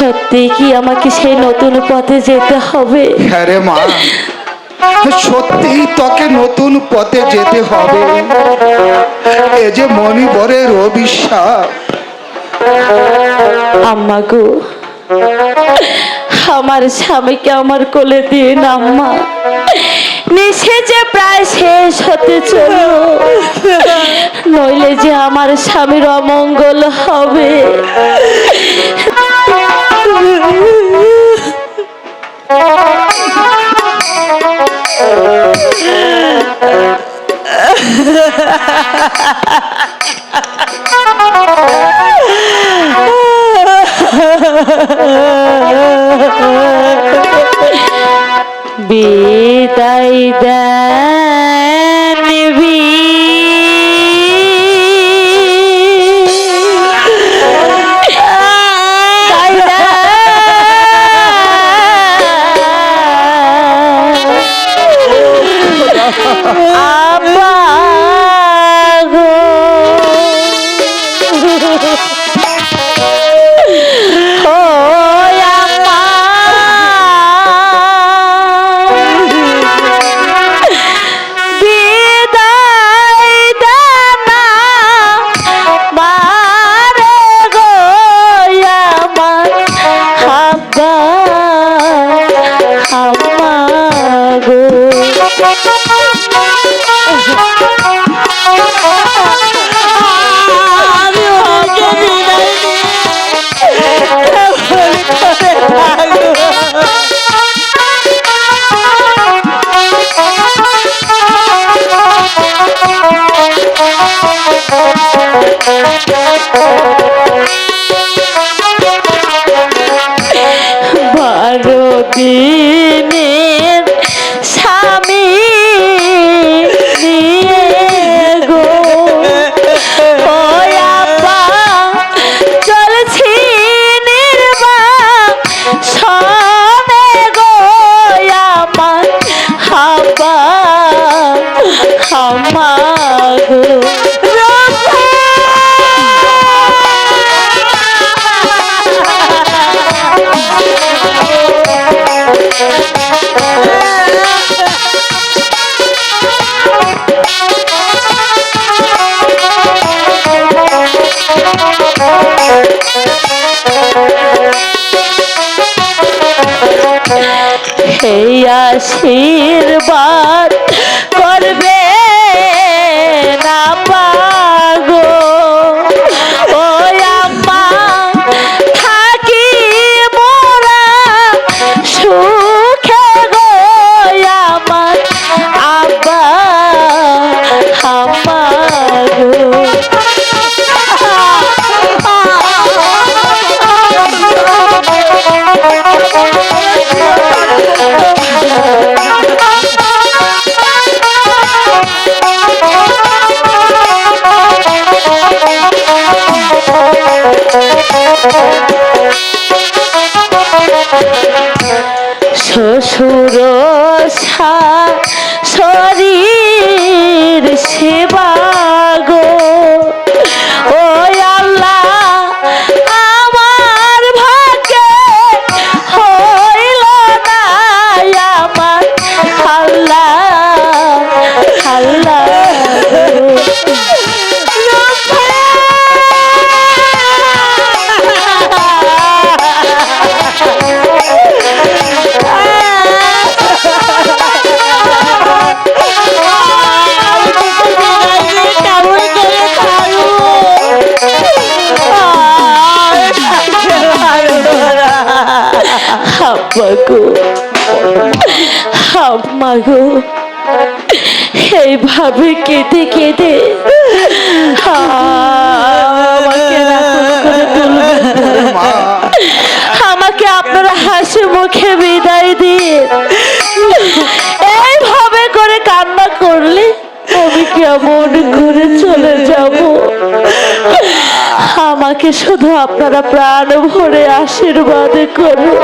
সত্যি কি আমাকে সেই নতুন পথে যেতে হবে? হ্যাঁ রে মা। সত্যি তোকে নতুন পথে যেতে হবে। এ যে মণিবরের অভিশাপ। আম্মা গো আমার স্বামীকে আমার কোলে দিন আম্মা। নিশে যে প্রায় শেষ হতে চলো নইলে যে আমার স্বামীর অমঙ্গল হবে। বিদায় দেন Ah. বারো এই আশীর্বাদ করবে শ্বশুর শরীর সেবা আব্বাগো আম্মাগো এইভাবে কেঁদে কেঁদে আমাকে আপনারা হাসি মুখে বিদায় দিয়ে এইভাবে করে কান্না করলে আমি কেমন ঘুরে চলে যাব? আমাকে শুধু আপনারা প্রাণ ভরে আশীর্বাদ করুন।